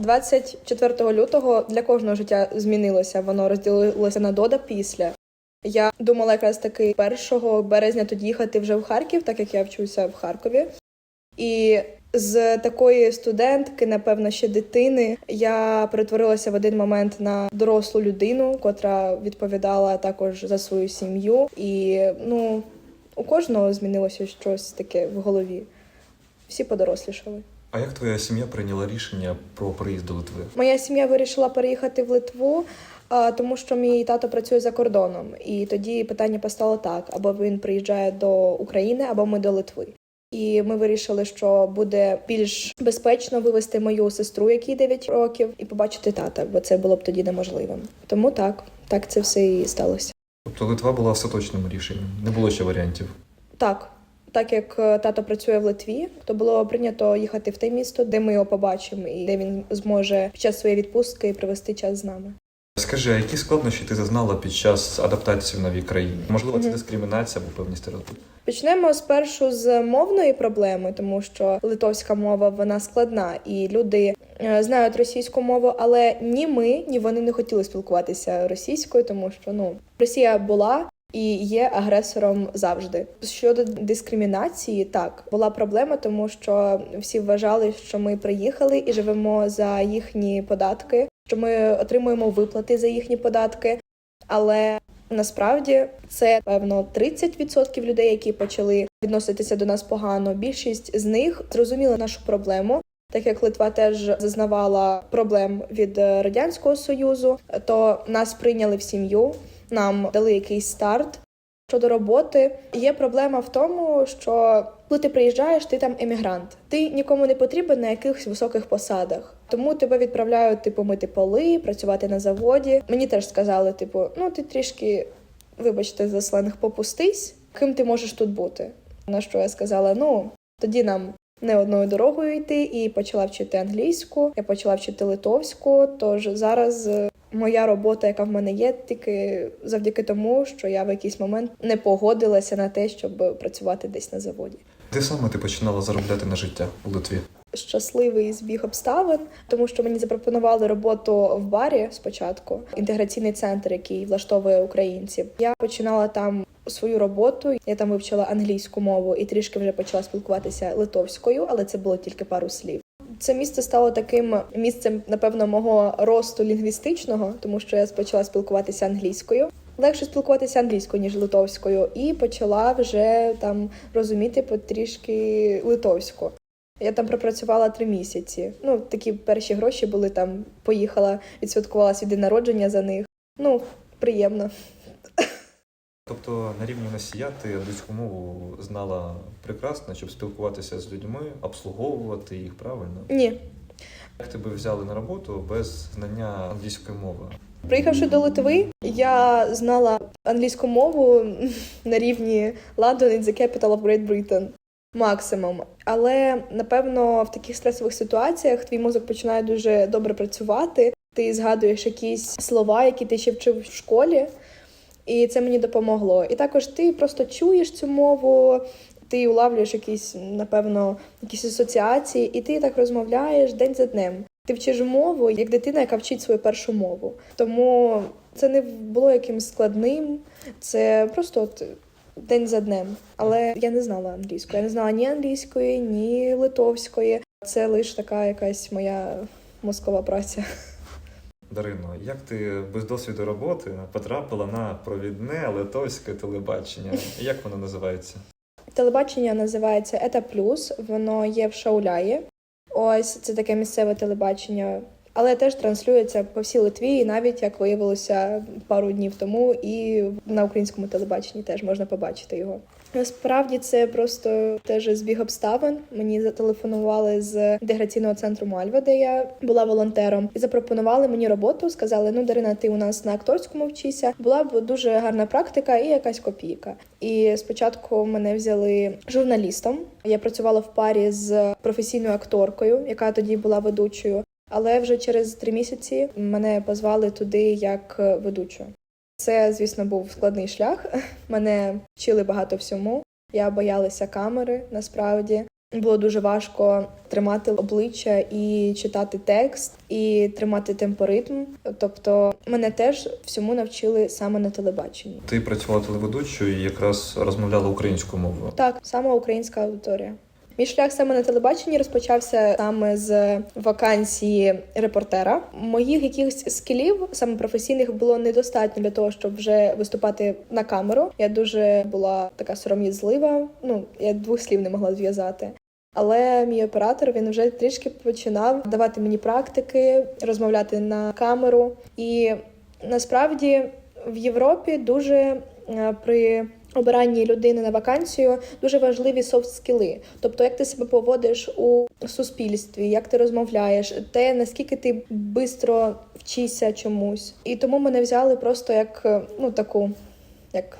24 лютого для кожного життя змінилося. Воно розділилося на дода після. Я думала якраз таки 1 березня тоді їхати вже в Харків, так як я вчуся в Харкові. І з такої студентки, напевно, ще дитини, я перетворилася в один момент на дорослу людину, котра відповідала також за свою сім'ю. І ну, у кожного змінилося щось таке в голові. Всі подорослішали. А як твоя сім'я прийняла рішення про приїзд до Литви? Моя сім'я вирішила переїхати в Литву, а, тому що мій тато працює за кордоном. І тоді питання постало так: або він приїжджає до України, або ми до Литви. І ми вирішили, що буде більш безпечно вивезти мою сестру, якій 9 років, і побачити тата, бо це було б тоді неможливим. Тому так, так це все і сталося. Тобто Литва була остаточним рішенням, не було ще варіантів. Так, так як е, тато працює в Литві, то було прийнято їхати в те місто, де ми його побачимо, і де він зможе під час своєї відпустки провести час з нами. Скажи, а які складнощі ти зазнала під час адаптації в новій країні? Можливо, це дискримінація або певні стереотипи? Почнемо спершу з мовної проблеми, тому що литовська мова вона складна, і люди е, знають російську мову, але ні ми, ні вони не хотіли спілкуватися російською, тому що ну Росія була. І є агресором завжди. Щодо дискримінації, так була проблема, тому що всі вважали, що ми приїхали і живемо за їхні податки, що ми отримуємо виплати за їхні податки. Але насправді це певно 30% людей, які почали відноситися до нас погано. Більшість з них зрозуміли нашу проблему. Так як Литва теж зазнавала проблем від радянського союзу, то нас прийняли в сім'ю, нам дали якийсь старт. Щодо роботи, є проблема в тому, що коли ти приїжджаєш, ти там емігрант. Ти нікому не потрібен на якихось високих посадах. Тому тебе відправляють типу мити поли, працювати на заводі. Мені теж сказали, типу, ну ти трішки, вибачте, за сленг попустись, ким ти можеш тут бути. На що я сказала: ну тоді нам не одною дорогою йти, і почала вчити англійську, я почала вчити литовську. Тож зараз моя робота, яка в мене є, тільки завдяки тому, що я в якийсь момент не погодилася на те, щоб працювати десь на заводі. Де саме ти починала заробляти на життя у Литві? Щасливий збіг обставин, тому що мені запропонували роботу в барі спочатку, інтеграційний центр, який влаштовує українців. Я починала там свою роботу. Я там вивчила англійську мову і трішки вже почала спілкуватися литовською, але це було тільки пару слів. Це місце стало таким місцем, напевно, мого росту лінгвістичного, тому що я почала спілкуватися англійською. Легше спілкуватися англійською, ніж литовською, і почала вже там розуміти потрішки литовську. Я там пропрацювала три місяці. Ну, такі перші гроші були там. Поїхала, відсвяткувала свій день народження за них. Ну, приємно. Тобто на рівні носія ти англійську мову знала прекрасно, щоб спілкуватися з людьми, обслуговувати їх правильно. Ні. Як тебе взяли на роботу без знання англійської мови? Приїхавши до Литви, я знала англійську мову на рівні London is the capital of Great Britain. Максимум. Але напевно в таких стресових ситуаціях твій мозок починає дуже добре працювати. Ти згадуєш якісь слова, які ти ще вчив в школі, і це мені допомогло. І також ти просто чуєш цю мову, ти улавлюєш якісь, напевно, якісь асоціації, і ти так розмовляєш день за днем. Ти вчиш мову як дитина, яка вчить свою першу мову. Тому це не було якимсь складним, це просто от день за днем. Але я не знала англійської. Я не знала ні англійської, ні литовської. Це лише така якась моя мозкова праця. Дарино, як ти без досвіду роботи потрапила на провідне литовське телебачення? Як воно називається? Телебачення називається Ета Плюс. Воно є в Шауляї. Ось це таке місцеве телебачення, але теж транслюється по всій Литві, і навіть як виявилося пару днів тому, і на українському телебаченні теж можна побачити його. Насправді це просто теж збіг обставин. Мені зателефонували з інтеграційного центру Мальва, де я була волонтером, і запропонували мені роботу. Сказали: ну Дарина, ти у нас на акторському вчися. Була б дуже гарна практика і якась копійка. І спочатку мене взяли журналістом. Я працювала в парі з професійною акторкою, яка тоді була ведучою. Але вже через три місяці мене позвали туди як ведучу. Це, звісно, був складний шлях. Мене вчили багато всьому. Я боялася камери насправді. Було дуже важко тримати обличчя і читати текст, і тримати темпоритм. Тобто мене теж всьому навчили саме на телебаченні. Ти працювала телеведучою і якраз розмовляла українською мовою. Так, саме українська аудиторія. Мій шлях саме на телебаченні розпочався саме з вакансії репортера. Моїх якихось скілів, саме професійних, було недостатньо для того, щоб вже виступати на камеру. Я дуже була така сором'язлива. Ну я двох слів не могла зв'язати. Але мій оператор він вже трішки починав давати мені практики, розмовляти на камеру. І насправді в Європі дуже е, при обиранні людини на вакансію дуже важливі софт-скіли. Тобто, як ти себе поводиш у суспільстві, як ти розмовляєш, те наскільки ти швидко вчишся чомусь. І тому мене взяли просто як ну таку, як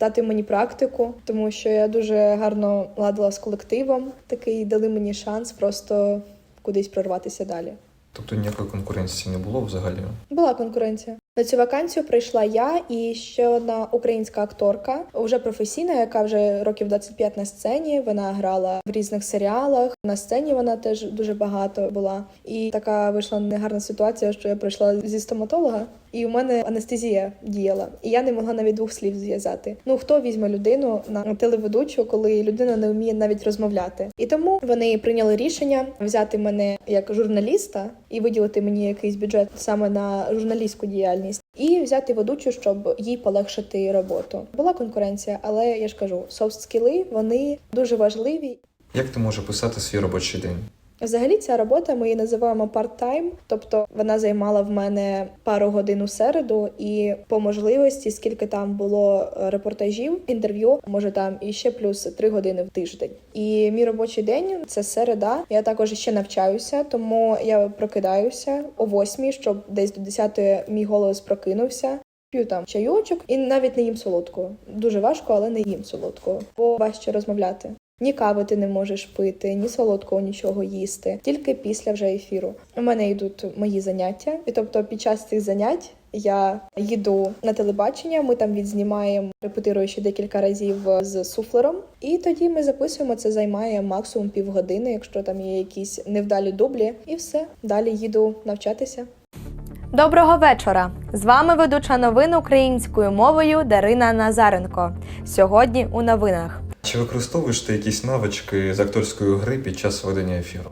дати мені практику, тому що я дуже гарно ладила з колективом. Такий дали мені шанс просто кудись прорватися далі. Тобто ніякої конкуренції не було взагалі. Була конкуренція. На цю вакансію прийшла я і ще одна українська акторка, вже професійна, яка вже років 25 на сцені. Вона грала в різних серіалах. На сцені вона теж дуже багато була. І така вийшла негарна ситуація, що я прийшла зі стоматолога, і у мене анестезія діяла. І я не могла навіть двох слів зв'язати. Ну хто візьме людину на телеведучу, коли людина не вміє навіть розмовляти? І тому вони прийняли рішення взяти мене як журналіста і виділити мені якийсь бюджет саме на журналістську діяльність. І взяти ведучу, щоб їй полегшити роботу. Була конкуренція, але я ж кажу, софт-скіли вони дуже важливі. Як ти можеш писати свій робочий день? Взагалі, ця робота ми її називаємо part-time, тобто вона займала в мене пару годин у середу, і по можливості, скільки там було е, репортажів, інтерв'ю, може там і ще плюс три години в тиждень. І мій робочий день це середа. Я також ще навчаюся, тому я прокидаюся о восьмій, щоб десь до 10 мій голос прокинувся. П'ю там чайочок і навіть не їм солодкого. Дуже важко, але не їм солодкого, бо важче розмовляти. Ні кави ти не можеш пити, ні солодкого нічого їсти, тільки після вже ефіру. У мене йдуть мої заняття, і тобто під час цих занять я їду на телебачення. Ми там відзнімаємо, репетирую ще декілька разів з суфлером, і тоді ми записуємо. Це займає максимум півгодини, якщо там є якісь невдалі дублі, і все далі їду навчатися. Доброго вечора! З вами ведуча новин українською мовою Дарина Назаренко. Сьогодні у новинах. Чи використовуєш ти якісь навички з акторської гри під час ведення ефіру?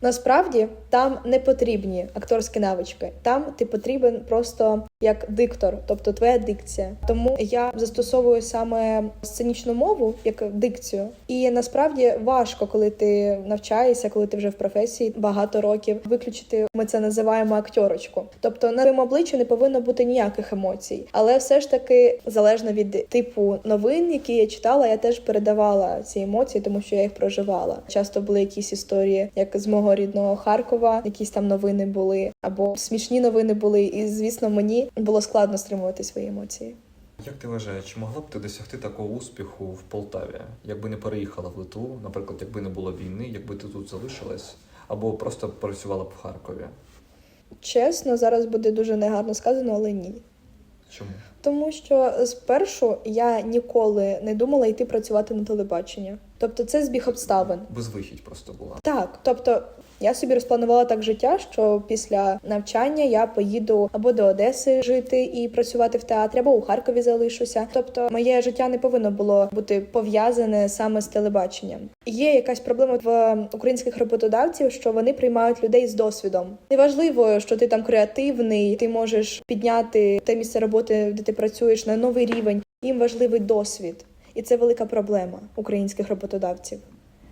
Насправді там не потрібні акторські навички. Там ти потрібен просто як диктор, тобто твоя дикція. Тому я застосовую саме сценічну мову як дикцію. І насправді важко, коли ти навчаєшся, коли ти вже в професії багато років, виключити. Ми це називаємо акторочку. Тобто на твоєму обличчі не повинно бути ніяких емоцій, але все ж таки залежно від типу новин, які я читала, я теж передавала ці емоції, тому що я їх проживала. Часто були якісь історії, як з мого рідного Харкова, якісь там новини були, або смішні новини були. І звісно, мені було складно стримувати свої емоції. Як ти вважаєш, чи могла б ти досягти такого успіху в Полтаві, якби не переїхала в Литву, наприклад, якби не було війни, якби ти тут залишилась, або просто працювала б в Харкові? Чесно, зараз буде дуже негарно сказано, але ні. Чому? Тому що спершу я ніколи не думала йти працювати на телебачення. Тобто це збіг обставин. Безвихідь просто була. Так, тобто я собі розпланувала так життя, що після навчання я поїду або до Одеси жити і працювати в театрі, або у Харкові залишуся. Тобто, моє життя не повинно було бути пов'язане саме з телебаченням. Є якась проблема в українських роботодавців, що вони приймають людей з досвідом. Неважливо, що ти там креативний, ти можеш підняти те місце роботи, де ти працюєш на новий рівень. Їм важливий досвід, і це велика проблема українських роботодавців.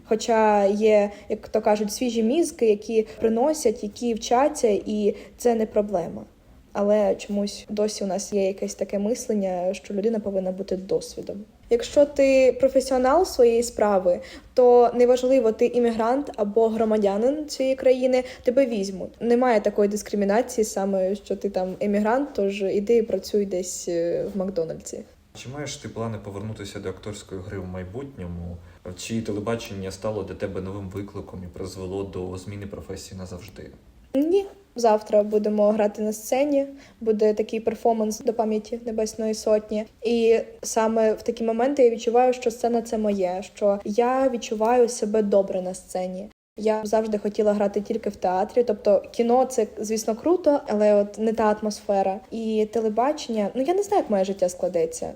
Хоча є, як то кажуть, свіжі мізки, які приносять, які вчаться, і це не проблема. Але чомусь досі у нас є якесь таке мислення, що людина повинна бути досвідом. Якщо ти професіонал своєї справи, то неважливо, ти іммігрант або громадянин цієї країни, тебе візьмуть. Немає такої дискримінації, саме що ти там емігрант, тож іди і працюй десь е, в Макдональдсі. Чи маєш ти плани повернутися до акторської гри в майбутньому? Чи телебачення стало для тебе новим викликом і призвело до зміни професії назавжди? Ні, Завтра будемо грати на сцені, буде такий перформанс до пам'яті Небесної Сотні. І саме в такі моменти я відчуваю, що сцена це моє, що я відчуваю себе добре на сцені. Я завжди хотіла грати тільки в театрі. Тобто кіно це, звісно, круто, але от не та атмосфера. І телебачення, ну я не знаю, як моє життя складеться.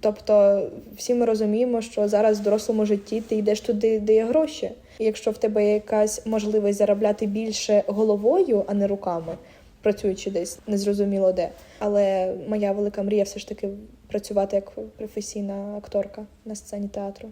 Тобто, всі ми розуміємо, що зараз в дорослому житті ти йдеш туди, де є гроші. І якщо в тебе є якась можливість заробляти більше головою, а не руками, працюючи десь незрозуміло де. Але моя велика мрія все ж таки працювати як професійна акторка на сцені театру.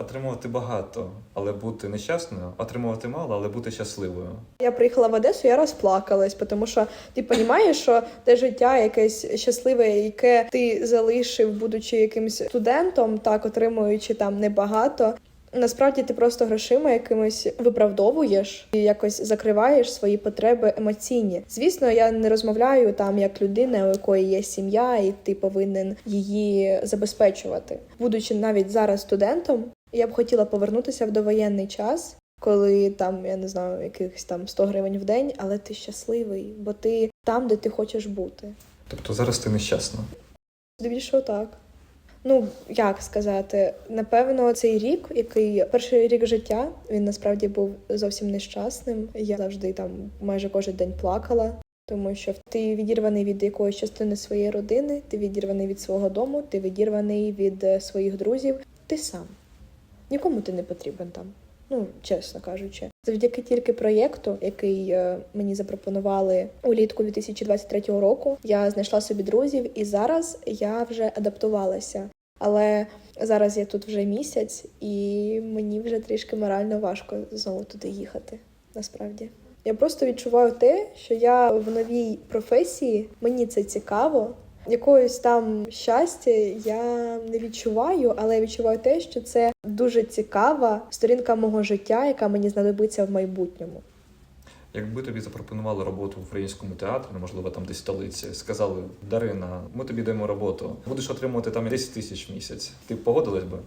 Отримувати багато, але бути нещасною, отримувати мало, але бути щасливою. Я приїхала в Одесу, я розплакалась, тому що ти розумієш, що те життя якесь щасливе, яке ти залишив, будучи якимсь студентом, так отримуючи там небагато. Насправді ти просто грошима якимось виправдовуєш і якось закриваєш свої потреби емоційні. Звісно, я не розмовляю там як людина, у якої є сім'я, і ти повинен її забезпечувати. Будучи навіть зараз студентом, я б хотіла повернутися в довоєнний час, коли там я не знаю, якихось там 100 гривень в день, але ти щасливий, бо ти там, де ти хочеш бути. Тобто зараз ти нещасна. Здебільшого так. Ну, як сказати, напевно, цей рік, який перший рік життя, він насправді був зовсім нещасним. Я завжди там майже кожен день плакала, тому що ти відірваний від якоїсь частини своєї родини, ти відірваний від свого дому, ти відірваний від е, своїх друзів. Ти сам. Нікому ти не потрібен там. Ну, чесно кажучи, завдяки тільки проєкту, який е, мені запропонували улітку 2023 року, я знайшла собі друзів, і зараз я вже адаптувалася. Але зараз я тут вже місяць, і мені вже трішки морально важко знову туди їхати. Насправді, я просто відчуваю те, що я в новій професії, мені це цікаво. Якогось там щастя я не відчуваю, але я відчуваю те, що це дуже цікава сторінка мого життя, яка мені знадобиться в майбутньому. Якби тобі запропонували роботу в українському театрі, ну, можливо, там десь в столиці, сказали Дарина, ми тобі даємо роботу, будеш отримувати там 10 тисяч в місяць. Ти б погодилась би?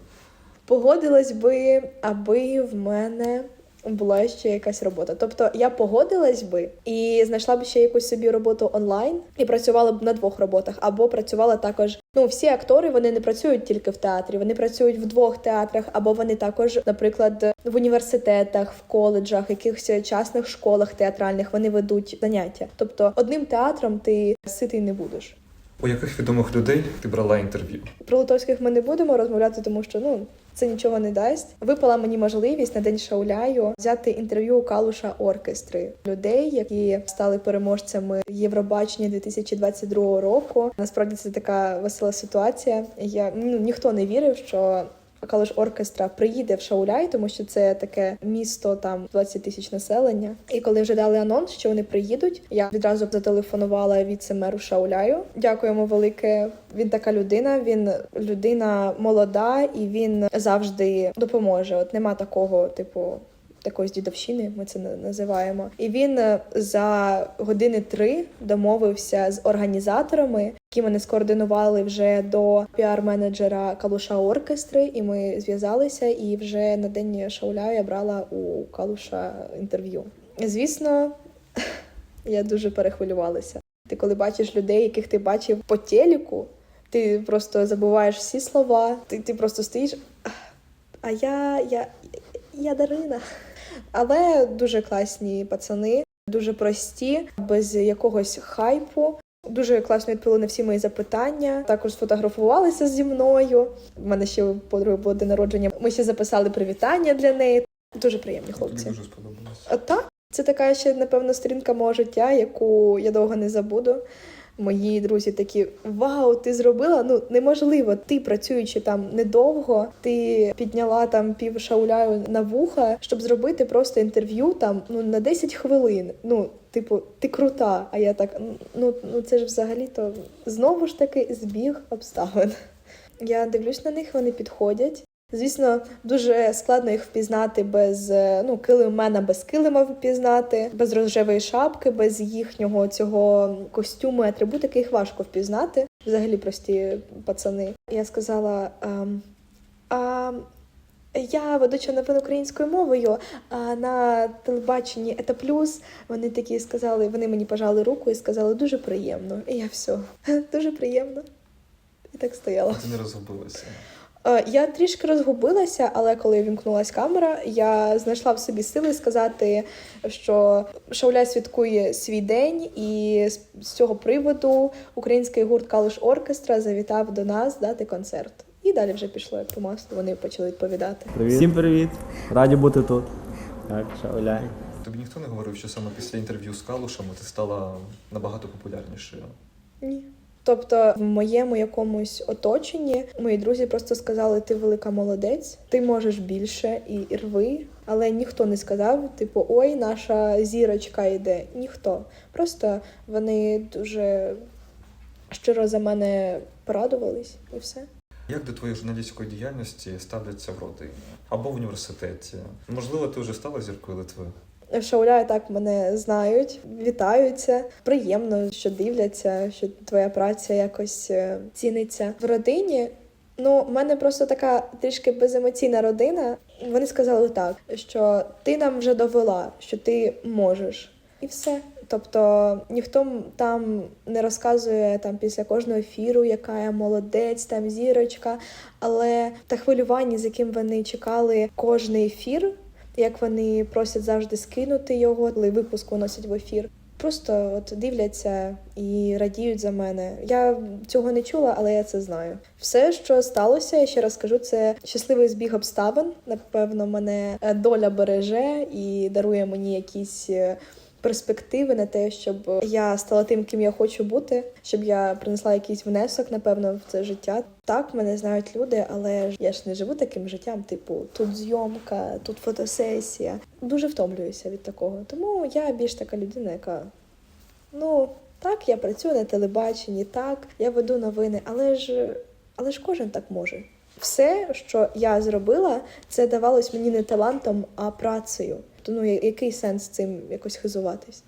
Погодилась би, аби в мене була ще якась робота. Тобто я погодилась би і знайшла б ще якусь собі роботу онлайн і працювала б на двох роботах, або працювала також. Ну, всі актори вони не працюють тільки в театрі, вони працюють в двох театрах, або вони також, наприклад, в університетах, в коледжах, якихось частних школах театральних вони ведуть заняття. Тобто, одним театром ти ситий не будеш. У яких відомих людей ти брала інтерв'ю? Про Литовських ми не будемо розмовляти, тому що ну це нічого не дасть. Випала мені можливість на день шауляю взяти інтерв'ю у Калуша оркестри людей, які стали переможцями Євробачення 2022 року. Насправді це така весела ситуація. Я ну ніхто не вірив, що. Калуш оркестра приїде в Шауляй, тому що це таке місто, там 20 тисяч населення. І коли вже дали анонс, що вони приїдуть, я відразу зателефонувала віце-меру Шауляю. Дякуємо велике. Він така людина. Він людина молода і він завжди допоможе. От нема такого, типу. Такої дідовщини ми це на- називаємо, і він е, за години три домовився з організаторами, які мене скоординували вже до піар-менеджера Калуша оркестри, і ми зв'язалися. І вже на день шауля я брала у Калуша інтерв'ю. Звісно, я дуже перехвилювалася. Ти коли бачиш людей, яких ти бачив по телеку, ти просто забуваєш всі слова, ти, ти просто стоїш. А я, я, я Дарина. Але дуже класні пацани, дуже прості, без якогось хайпу. Дуже класно відповіли на всі мої запитання. Також сфотографувалися зі мною. У мене ще у подруги було день народження. Ми ще записали привітання для неї. Дуже приємні хлопці. Тобі дуже сподобалось. А так, це така ще, напевно, сторінка мого життя, яку я довго не забуду. Мої друзі такі: Вау, ти зробила? Ну неможливо. Ти працюючи там недовго, ти підняла там пів шауляю на вуха, щоб зробити просто інтерв'ю там ну на 10 хвилин. Ну, типу, ти крута. А я так, ну, ну це ж взагалі-то знову ж таки збіг обставин. Я дивлюсь на них, вони підходять. Звісно, дуже складно їх впізнати без е, ну килимена, без килима впізнати, без рожевої шапки, без їхнього цього костюму, атрибутики їх важко впізнати. Взагалі прості пацани. Я сказала: ем, а Я ведуча новин українською мовою, а на телебаченні Ета Плюс вони такі сказали, вони мені пожали руку і сказали дуже приємно. І я все, дуже приємно. І так стояла. Не розгубилася. Е, Я трішки розгубилася, але коли вімкнулась камера, я знайшла в собі сили сказати, що Шауля святкує свій день, і з- цього приводу український гурт Калуш Оркестра завітав до нас дати концерт. І далі вже пішло як по маслу. Вони почали відповідати. Привіт. Всім привіт. Раді бути тут. Так, шауляй. Тобі ніхто не говорив, що саме після інтерв'ю з Калушем ти стала набагато популярнішою. Ні. Тобто в моєму якомусь оточенні мої друзі просто сказали: ти велика молодець, ти можеш більше і, рви. Але ніхто не сказав, типу, ой, наша зірочка йде. Ніхто. Просто вони дуже щиро за мене порадувались і все. Як до твоєї журналістської діяльності ставляться в родині або в університеті? Можливо, ти вже стала зіркою Литви? Шауля так мене знають, вітаються. Приємно, що дивляться, що твоя праця якось е, ціниться в родині. Ну, в мене просто така трішки беземоційна родина. Вони сказали так, що ти нам вже довела, що ти можеш, і все. Тобто ніхто там не розказує там після кожного ефіру, яка я молодець, там зірочка. Але та хвилювання, з яким вони чекали кожний ефір, як вони просять завжди скинути його, коли випуск виносять в ефір. Просто от дивляться і радіють за мене. Я цього не чула, але я це знаю. Все, що сталося, я ще раз кажу, це щасливий збіг обставин. Напевно, мене е, доля береже і дарує мені якісь. Перспективи на те, щоб я стала тим, ким я хочу бути, щоб я принесла якийсь внесок, напевно, в це життя. Так, мене знають люди, але я ж не живу таким життям. Типу, тут зйомка, тут фотосесія. Дуже втомлююся від такого. Тому я більш така людина, яка ну так, я працюю на телебаченні, так, я веду новини, але ж але ж кожен так може. Все, що я зробила, це давалось мені не талантом, а працею. То ну який сенс цим якось хизуватись?